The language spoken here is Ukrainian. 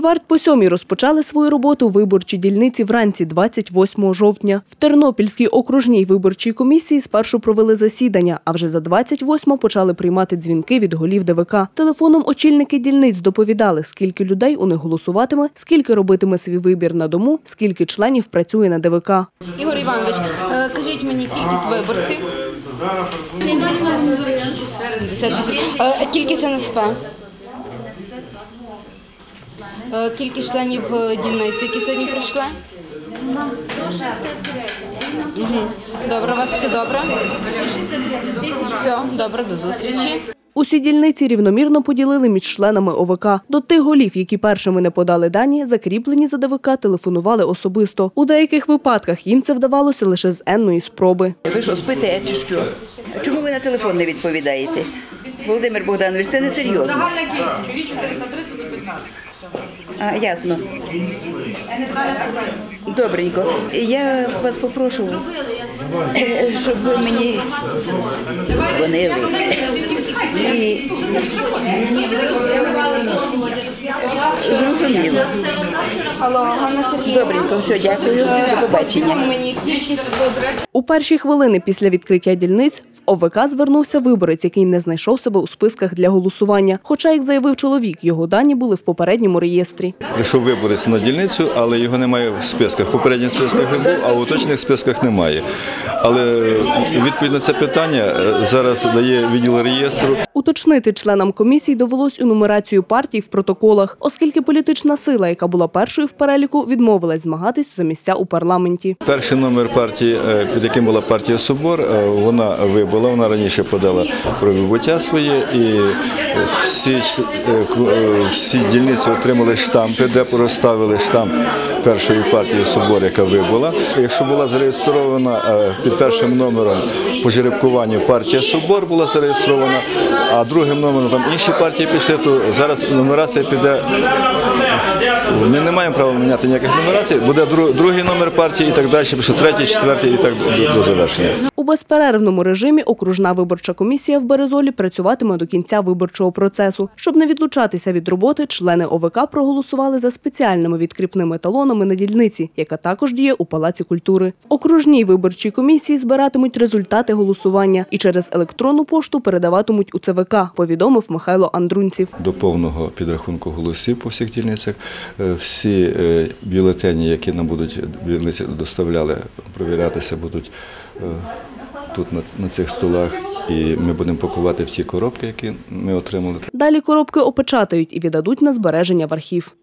Чверть по сьомій розпочали свою роботу виборчі дільниці вранці 28 жовтня. В Тернопільській окружній виборчій комісії спершу провели засідання, а вже за 28 почали приймати дзвінки від голів ДВК. Телефоном очільники дільниць доповідали, скільки людей у них голосуватиме, скільки робитиме свій вибір на дому, скільки членів працює на ДВК. Ігор Іванович, е, кажіть мені кількість виборців. 78. Е, Кількість НСП. Е, Кількість членів е, дільниці, які сьогодні прийшли. Добре, у вас все добре? Все, добре, до зустрічі. Усі дільниці рівномірно поділили між членами ОВК. До тих голів, які першими не подали дані, закріплені за ДВК, телефонували особисто. У деяких випадках їм це вдавалося лише з енної спроби. Ви що, спите чи що? Чому ви на телефон не відповідаєте? Володимир Богданович, це не серйозно. Загальна кількість 430 до 15. А, ясно. Добренько. Я вас попрошу, е, щоб ви мені дзвонили. І... Зрозуміло. Алло, Ганна Сергіївна. Добренько, все, дякую. До побачення. Мені кількість. У перші хвилини після відкриття дільниць в ОВК звернувся виборець, який не знайшов себе у списках для голосування. Хоча, як заявив чоловік, його дані були в попередньому реєстрі. Прийшов виборець на дільницю, але його немає в списках. В попередніх списках він був, а в уточнених списках немає. Але відповідь на це питання е, зараз дає відділ реєстру. Уточнити членам комісії довелось у нумерацію партій в протоколах, оскільки політична сила, яка була першою в переліку, відмовилась змагатись за місця у парламенті. Перший номер партії, е, під яким була партія Собор, е, вона вибула. Вона раніше подала про вибуття своє, і всі, е, е, всі дільниці отримали штампи, де розставили штамп першої партії Собор, яка вибула. Якщо була зареєстрована під першим номером по жеребкуванню партія Собор була зареєстрована, а другим номером там інші партії пішли, то зараз нумерація піде. Ми не маємо права міняти ніяких нумерацій. Буде другий номер партії і так далі, пише третій, четвертий і так до завершення. Безперервному режимі окружна виборча комісія в Березолі працюватиме до кінця виборчого процесу. Щоб не відлучатися від роботи, члени ОВК проголосували за спеціальними відкріпними талонами на дільниці, яка також діє у Палаці культури. В окружній виборчій комісії збиратимуть результати голосування і через електронну пошту передаватимуть у ЦВК, повідомив Михайло Андрунців. До повного підрахунку голосів по всіх дільницях е, всі е, бюлетені, які нам будуть дільниці доставляли, провірятися будуть е, тут на, на цих столах. І ми будемо пакувати всі коробки, які ми отримали. Далі коробки опечатають і віддадуть на збереження в архів.